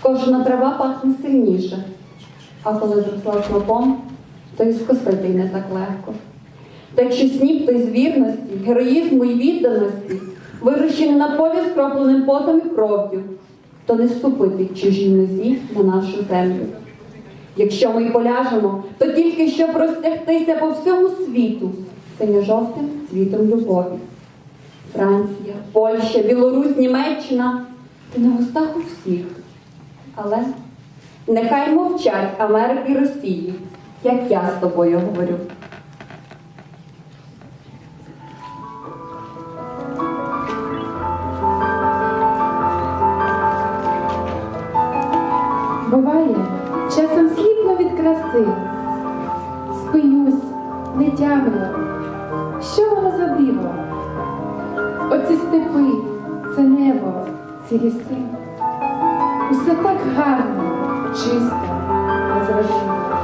Скошена трава пахне сильніше, а коли зросла снопом, то й скосити й не так легко. Та якщо сніп той вірності, героїзму і відданості, вирощений на полі з кропленим потом і кров'ю, то не ступити чужій нозі на нашу землю. Якщо ми й поляжемо, то тільки щоб розтягтися по всьому світу синьо-жовтим цвітом любові. Франція, Польща, Білорусь, Німеччина ти на вустах у всіх. Але нехай мовчать Америки і Росії, як я з тобою говорю. Буває, часом сліпно від краси, спинюсь, не тямлю. Що воно за диво? Оці степи, це небо, ці ліси. Усе так гарно, чисто, незрозуміло.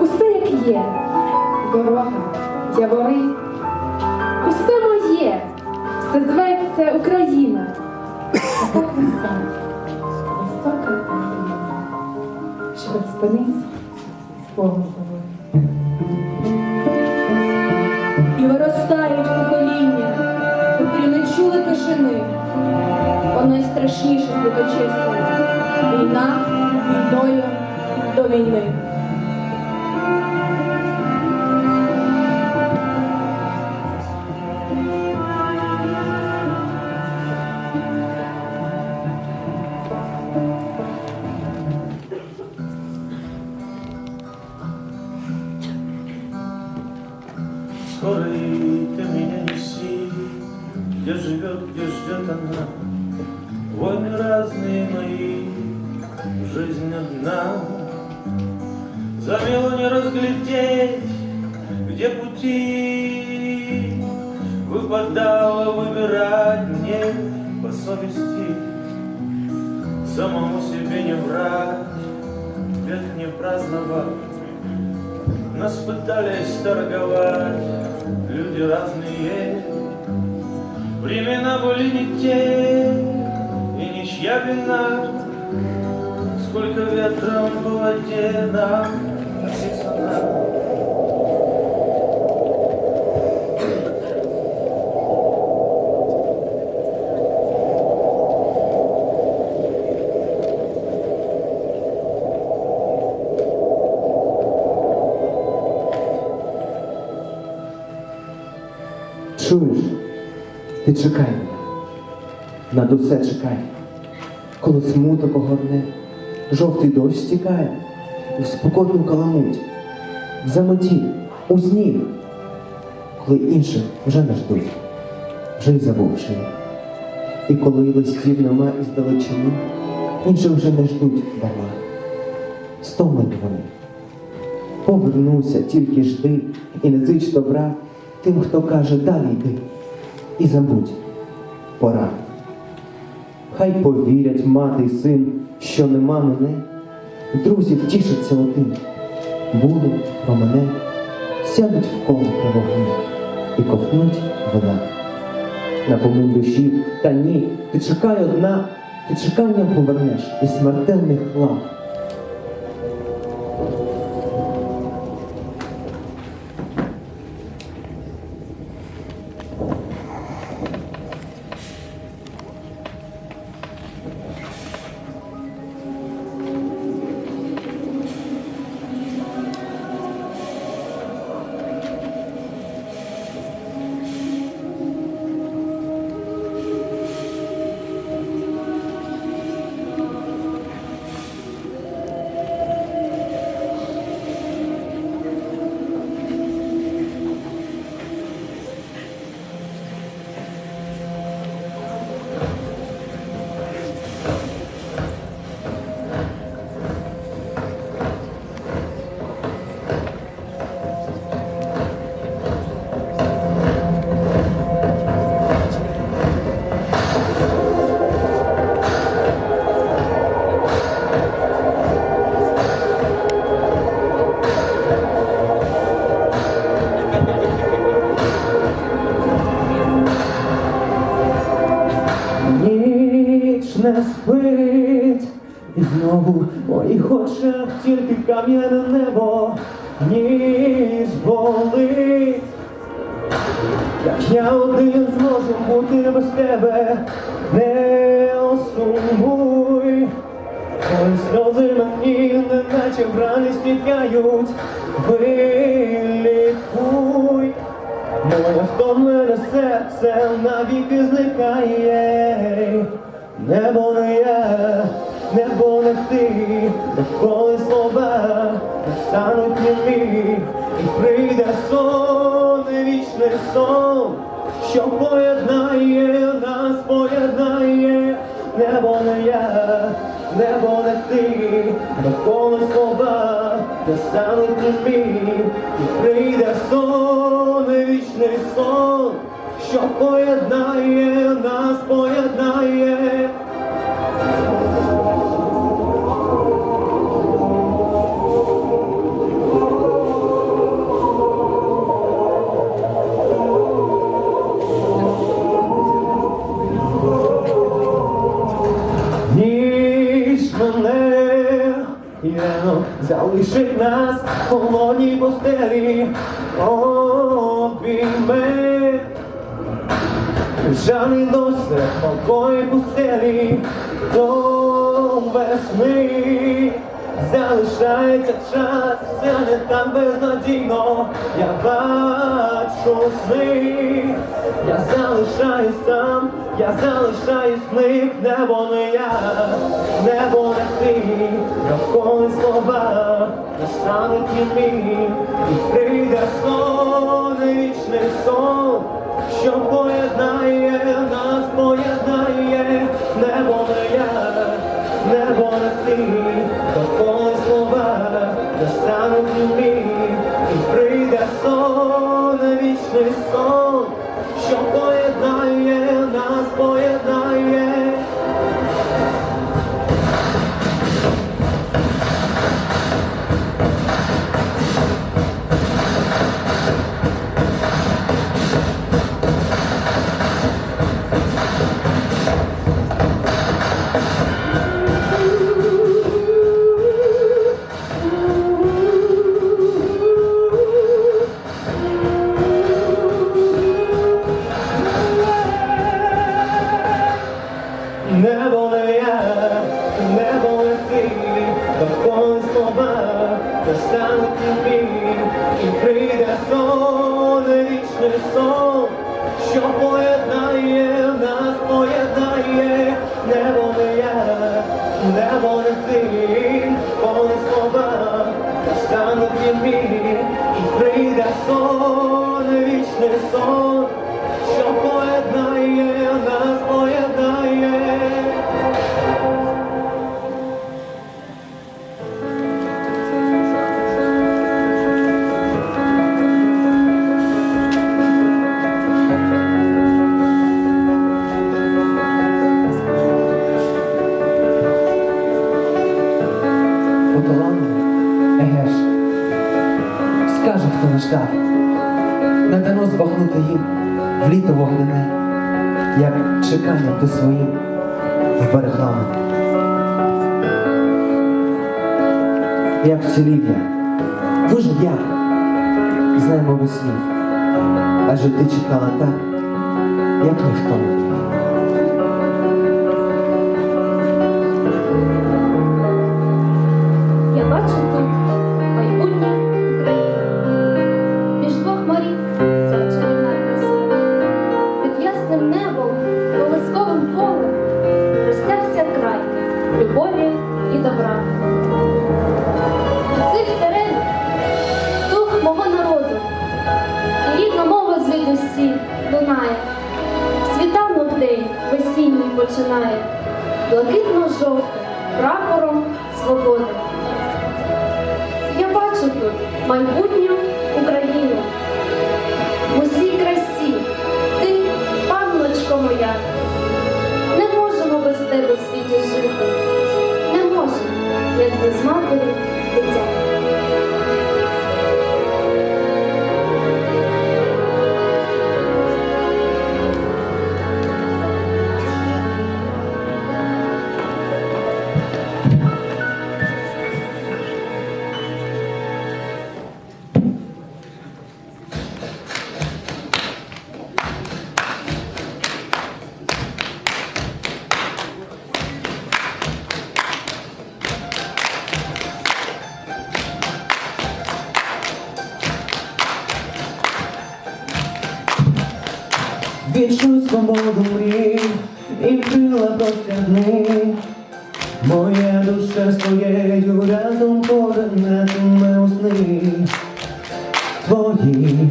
Усе як є, дорога, явори. Усе моє, все зветься Україна. А так висока та приємна, що хоч спинись з Богом говори. І виростають Бо найстрашніше з літочистами війна війною до війни. Выбирать мне по совести Самому себе не врать, век не праздновать нас пытались торговать люди разные. Времена были не те, и ничья вина. Сколько ветром было воде нам чекай. Над усе чекай. Коли смуток огорне, жовтий дощ стікає, і в спокотну каламуть, в замоті, у сніг, коли інших вже не ждуть, вже й забувши. І коли листів нема із далечини, інших вже не ждуть дарма. Стомлені вони. Повернуся, тільки жди, і не зич добра тим, хто каже далі йди. І забудь, пора. Хай повірять мати й син, що нема мене, друзі втішаться отим. Буду про мене, сядуть в коло при вогні і ковтнуть вина. Напомин душі, та ні, ти чекай одна, ти чеканням повернеш із смертельних лав. Спить, і знову в моїх очах тільки кам'яне небо, ніж болить. Як я один зможу бути без тебе, не сумуй. Ой, сльози мені неначе в рані стікають, вилікуй. Моє втомлене серце навіки зникає. Небо не я, небо не ти, навколи слова не стануть німі, і прийде сон, вічний сон, що поєднає нас, поєднає, небо не я, небо не ти, навколи слова не стануть німі, і прийде сон, вічний сон, що поєднає нас, поєднає. Залишить нас в холодній постелі, обійме. Жалий досить покої пустелі. До весни залишається час, все не так безнадійно, я бачу сни, я залишаюсь там, я залишаюсь в них, небо не я, небо не ти, навколо слова не стануть німі, і прийде сон, вічний сон що поєднає нас, поєднає. Небо не я, небо не ти, довкола слова не стануть німі, і прийде сон, вічний сон, що поєднає нас, поєднає, небо не я, небо не ти, коли слова, стануть німі, і прийде сон, вічний сон, чекання ти своїм берегами. Як вцілів я, дуже я, знаємо весні, адже ти чекала так, як ніхто любові і добра. У цих теренах дух мого народу і рідна мова звідусі лунає. Світанок день весінній починає, блакитно-жовтим прапором свободи. Я бачу тут майбутню Україну. В усій красі, ти, панночко моя, не можемо без тебе в світі жити. Як без матері дитя. Мрій і крила простягни. Моя душа з твоєю разом поринатиме у сни твої.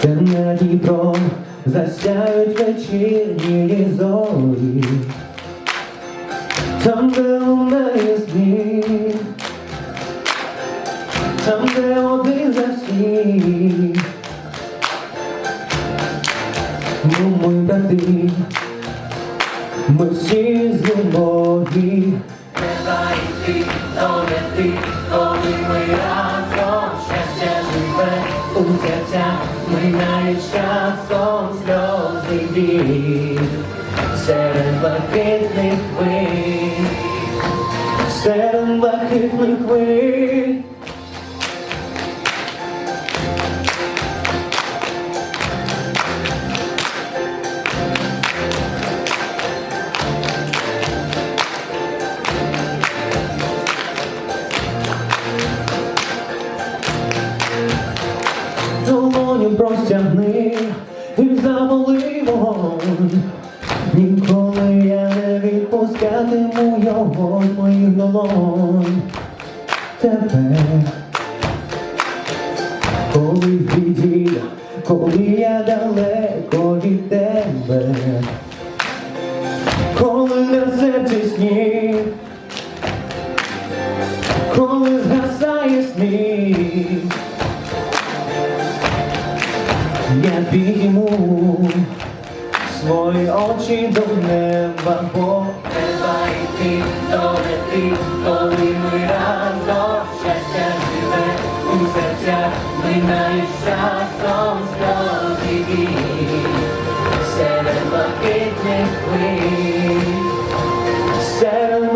Темне Дніпро засяють вечірні зорі. Там, де лунає сміх, там, де один за всіх. Мой брати, ми всі з любові. Треба йти, долети, коли ми разом щастя живе у серцях, минають часом сльози біль. Серед блакитних хвиль, серед блакитних хвиль. Коли в біді, коли я далеко від тебе, коли на серці сніг, коли згасає сміх. Я підійму свої очі до неба, бо треба йти долети, коли ми разом минають часом сльози біль. серед блакитних хвиль, серед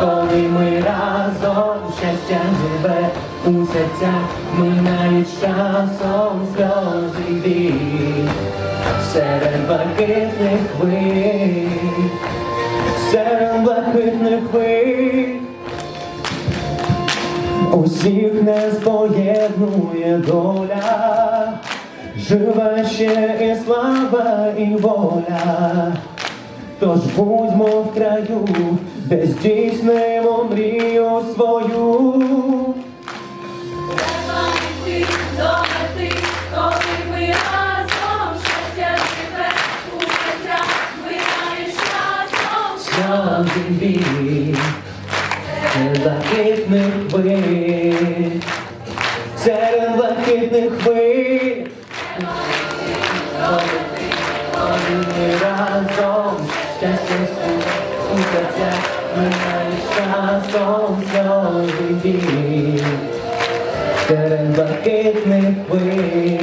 коли ми разом щастя живе у серцях, минають часом сльози біль. серед блакитних хвиль, серед Усіх не споєднує доля, живе ще і слава, і воля. Тож будьмо в краю, де здійснимо мрію свою. Йти, долети, коли ми минаєш біль, серед блакитних хвиль, ми разом щастя у серцях, минають часом блакитних хвиль, серед блакитних хвиль.